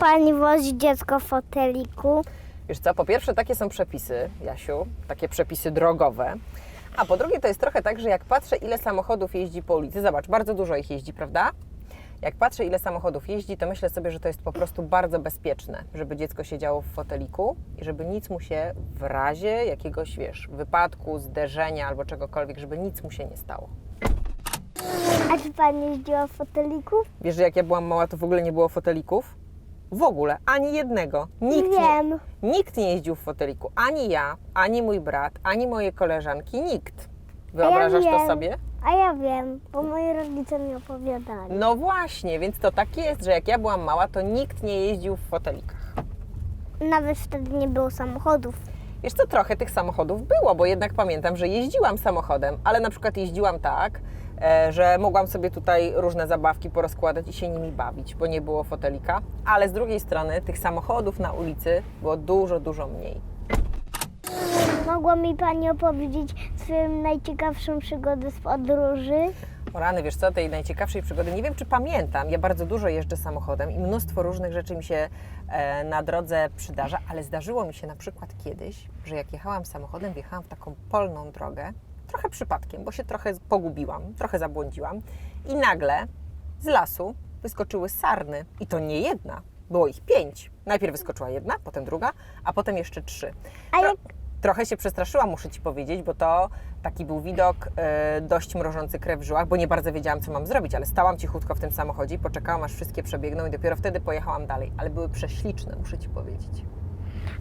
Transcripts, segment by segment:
pani wozi dziecko w foteliku? Wiesz co, po pierwsze takie są przepisy, Jasiu, takie przepisy drogowe. A po drugie to jest trochę tak, że jak patrzę ile samochodów jeździ po ulicy, zobacz, bardzo dużo ich jeździ, prawda? Jak patrzę ile samochodów jeździ, to myślę sobie, że to jest po prostu bardzo bezpieczne, żeby dziecko siedziało w foteliku i żeby nic mu się w razie jakiegoś, wiesz, wypadku, zderzenia albo czegokolwiek, żeby nic mu się nie stało. A czy pani jeździła w foteliku? Wiesz, że jak ja byłam mała, to w ogóle nie było fotelików? W ogóle, ani jednego. Nikt nie, Wiem. Nikt nie jeździł w foteliku. Ani ja, ani mój brat, ani moje koleżanki. Nikt. Wyobrażasz to wiem. sobie? A ja wiem, bo moi rodzice mi opowiadali. No właśnie, więc to tak jest, że jak ja byłam mała, to nikt nie jeździł w fotelikach. Nawet wtedy nie było samochodów. Wiesz co, trochę tych samochodów było, bo jednak pamiętam, że jeździłam samochodem, ale na przykład jeździłam tak, że mogłam sobie tutaj różne zabawki porozkładać i się nimi bawić, bo nie było fotelika, ale z drugiej strony tych samochodów na ulicy było dużo, dużo mniej. Mogła mi pani opowiedzieć swoją najciekawszą przygodę z podróży? O rany, wiesz co, tej najciekawszej przygody, nie wiem czy pamiętam, ja bardzo dużo jeżdżę samochodem i mnóstwo różnych rzeczy mi się e, na drodze przydarza, ale zdarzyło mi się na przykład kiedyś, że jak jechałam samochodem, wjechałam w taką polną drogę, trochę przypadkiem, bo się trochę pogubiłam, trochę zabłądziłam i nagle z lasu wyskoczyły sarny i to nie jedna, było ich pięć. Najpierw wyskoczyła jedna, potem druga, a potem jeszcze trzy. A Tro- jak- Trochę się przestraszyłam, muszę Ci powiedzieć, bo to taki był widok e, dość mrożący krew w żyłach, bo nie bardzo wiedziałam, co mam zrobić, ale stałam cichutko w tym samochodzie poczekałam, aż wszystkie przebiegną i dopiero wtedy pojechałam dalej. Ale były prześliczne, muszę Ci powiedzieć.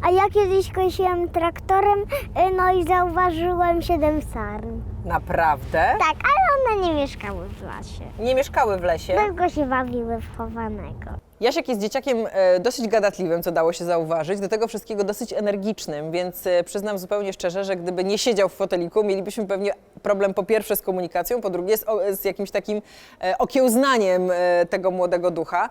A ja kiedyś kosiłam traktorem, y, no i zauważyłem siedem sarn. Naprawdę? Tak, ale one nie mieszkały w lasie. Nie mieszkały w lesie. Tylko się bawiły w chowanego. Jasiek jest dzieciakiem e, dosyć gadatliwym, co dało się zauważyć, do tego wszystkiego dosyć energicznym, więc e, przyznam zupełnie szczerze, że gdyby nie siedział w foteliku, mielibyśmy pewnie problem po pierwsze z komunikacją, po drugie z, z jakimś takim e, okiełznaniem tego młodego ducha,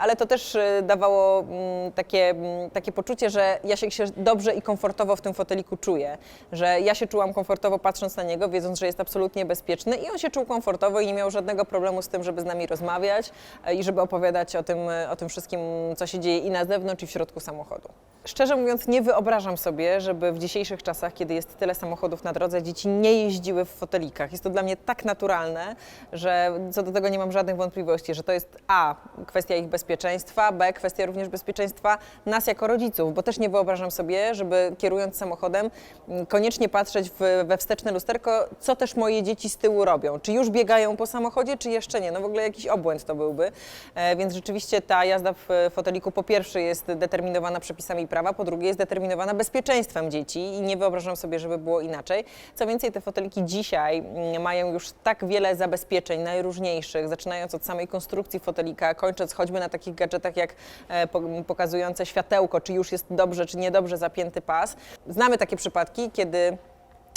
ale to też dawało mm, takie, mm, takie poczucie, że Jasiek się dobrze i komfortowo w tym foteliku czuje, że ja się czułam komfortowo patrząc na niego, wiedząc, że jest absolutnie bezpieczny i on się czuł komfortowo i nie miał żadnego problemu z tym, żeby z nami rozmawiać i żeby opowiadać o tym, o tym wszystkim, co się dzieje i na zewnątrz, i w środku samochodu. Szczerze mówiąc, nie wyobrażam sobie, żeby w dzisiejszych czasach, kiedy jest tyle samochodów na drodze, dzieci nie jeździły w fotelikach. Jest to dla mnie tak naturalne, że co do tego nie mam żadnych wątpliwości, że to jest A, kwestia ich bezpieczeństwa, B, kwestia również bezpieczeństwa nas jako rodziców, bo też nie wyobrażam sobie, żeby kierując samochodem m, koniecznie patrzeć w, we wsteczne lusterko, co też moje dzieci z tyłu robią. Czy już biegają po samochodzie, czy jeszcze nie. No w ogóle jakiś obłęd to byłby. E, więc rzeczywiście ta jazda w foteliku po pierwsze jest determinowana przepisami prawa, po drugie jest determinowana bezpieczeństwem dzieci i nie wyobrażam sobie, żeby było inaczej. Co więcej, te foteliki dzisiaj mm, mają już tak wiele zabezpieczeń najróżniejszych, zaczynając od samej konstrukcji fotelika, kończąc choćby na takich gadżetach jak e, po- pokazujące światełko, czy już jest dobrze, czy niedobrze zapięty pas. Znamy takie przypadki, kiedy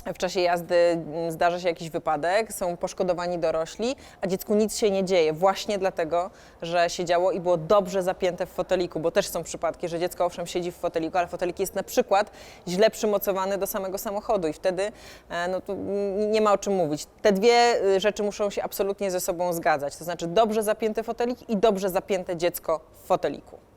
w czasie jazdy mm, zdarza się jakiś wypadek, są poszkodowani dorośli, a dziecku nic się nie dzieje, właśnie dlatego, że siedziało i było dobrze zapięte w foteliku, bo też są przypadki, że dziecko owszem siedzi w foteliku, ale fotelik jest na przykład źle przymocowany do samego samochodu i wtedy e, no, tu nie ma o czym mówić. Te dwie y, rzeczy muszą się absolutnie ze sobą zgadzać, to znaczy dobrze zapięty fotelik i dobrze zapięte dziecko w foteliku.